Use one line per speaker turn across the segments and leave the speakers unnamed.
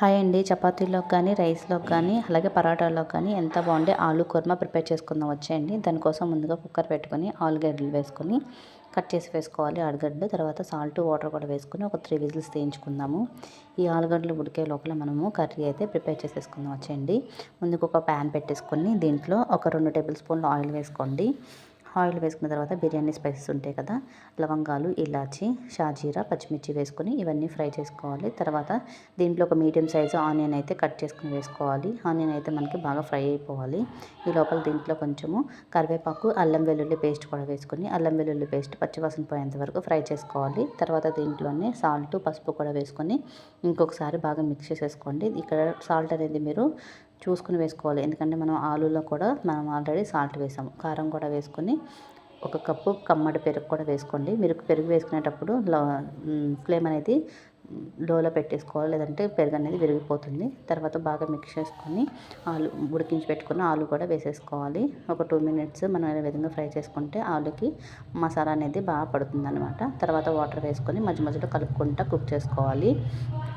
Hi అండి. చపాతీలోకి కానీ రైస్లోకి కానీ అలాగే పరాటాలోకి కానీ ఎంత బాగుండే ఆలు కుర్మా ప్రిపేర్ చేసుకుందాం. వచ్చేయండి. దానికోసం ముందుగా కుక్కర్ పెట్టుకొని ఆలుగడ్డలు వేసుకొని కట్ చేసి వేసుకోవాలి ఆలుగడ్డలు. తర్వాత సాల్ట్ వాటర్ కూడా వేసుకొని ఒక త్రీ విజిల్స్ తీయించుకుందాము. ఈ ఆలుగడ్డలు ఉడికే లోపల మనము కర్రీ అయితే ప్రిపేర్ చేసేసుకుందాం. వచ్చేయండి. ముందుకు ఒక ప్యాన్ పెట్టేసుకొని దీంట్లో ఒక రెండు టేబుల్ స్పూన్లు ఆయిల్ వేసుకోండి. ఆయిల్ వేసుకున్న తర్వాత బిర్యానీ స్పైసెస్ ఉంటాయి కదా లవంగాలు ఇలాచి షాజీరా పచ్చిమిర్చి వేసుకొని ఇవన్నీ ఫ్రై చేసుకోవాలి. తర్వాత దీంట్లో ఒక మీడియం సైజు ఆనియన్ అయితే కట్ చేసుకుని వేసుకోవాలి. ఆనియన్ అయితే మనకి బాగా ఫ్రై అయిపోవాలి. ఈ లోపల దీంట్లో కొంచెము కరివేపాకు అల్లం వెల్లుల్లి పేస్ట్ కూడా వేసుకొని అల్లం వెల్లుల్లి పేస్ట్ పచ్చివాసన పోయేంత వరకు ఫ్రై చేసుకోవాలి. తర్వాత దీంట్లోనే సాల్ట్ పసుపు కూడా వేసుకొని ఇంకొకసారి బాగా మిక్స్ చేసేసుకోండి. ఇక్కడ సాల్ట్ అనేది మీరు చూసుకుని వేసుకోవాలి. ఎందుకంటే మనం ఆలూలో కూడా మనం ఆల్రెడీ సాల్ట్ వేసాము. కారం కూడా వేసుకొని ఒక కప్పు కమ్మడి పెరుగు కూడా వేసుకోండి. మీరు పెరుగు వేసుకునేటప్పుడు ఫ్లేమ్ అనేది లోలో పెట్టేసుకోవాలి లేదంటే పెరుగు అనేది విరిగిపోతుంది. తర్వాత బాగా మిక్స్ చేసుకొని ఆలు ఉడికించి పెట్టుకున్న ఆలు కూడా వేసేసుకోవాలి. ఒక టూ మినిట్స్ మనం ఏ విధంగా ఫ్రై చేసుకుంటే ఆలుకి మసాలా అనేది బాగా పడుతుంది అనమాట తర్వాత వాటర్ వేసుకొని మధ్య మధ్యలో కలుపుకుంటా కుక్ చేసుకోవాలి.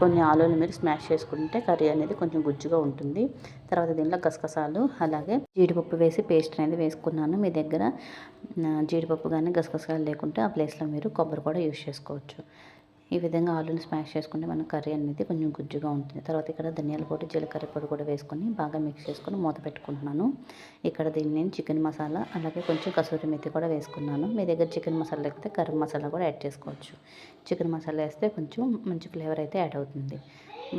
కొన్ని ఆలుని మీరు స్మాష్ చేసుకుంటే కర్రీ అనేది కొంచెం గుజ్జుగా ఉంటుంది. తర్వాత దీనిలో గసగసాలు అలాగే జీడిపప్పు వేసి పేస్ట్ అనేది వేసుకున్నాను. మీ దగ్గర జీడిపప్పు కానీ గసగసాలు లేకుంటే ఆ ప్లేస్లో మీరు కొబ్బరి కూడా యూస్ చేసుకోవచ్చు. ఈ విధంగా ఆలుని స్మాష్ చేసుకుంటే మన కర్రీ అనేది కొంచెం గుజ్జుగా ఉంటుంది. తర్వాత ఇక్కడ ధనియాల పొడి జీలకర్ర పొడి కూడా వేసుకొని బాగా మిక్స్ చేసుకొని మూత పెట్టుకుంటున్నాను. ఇక్కడ దీన్ని నేను చికెన్ మసాలా అలాగే కొంచెం కసూరి మెత్తి కూడా వేసుకున్నాను. మీ దగ్గర చికెన్ మసాలా లేకపోతే కర్రీ మసాలా కూడా యాడ్ చేసుకోవచ్చు. చికెన్ మసాలా వేస్తే కొంచెం మంచి ఫ్లేవర్ అయితే యాడ్ అవుతుంది.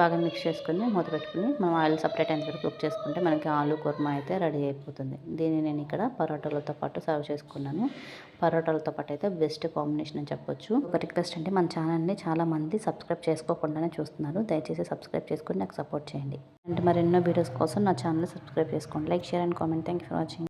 బాగా మిక్స్ చేసుకుని మూత పెట్టుకుని మనం ఆయిల్ సపరేట్ అయిన తర్వాత కుక్ చేసుకుంటే మనకి ఆలు కుర్మా అయితే రెడీ అయిపోతుంది. దీన్ని నేను ఇక్కడ పరోటాలతో పాటు సర్వ్ చేసుకున్నాను. పరోటాలతో పాటు అయితే బెస్ట్ కాంబినేషన్ అని చెప్పొచ్చు. ఒక రిక్వెస్ట్ అంటే మన ఛానల్ని చాలామంది సబ్స్క్రైబ్ చేసుకోకుండానే చూస్తున్నారు. దయచేసి సబ్స్క్రైబ్ చేసుకుని నాకు సపోర్ట్ చేయండి. అంటే మరెన్నో వీడియోస్ కోసం నా ఛానల్ సబ్స్క్రైబ్ చేసుకోండి. Like share and comment. Thank for watching.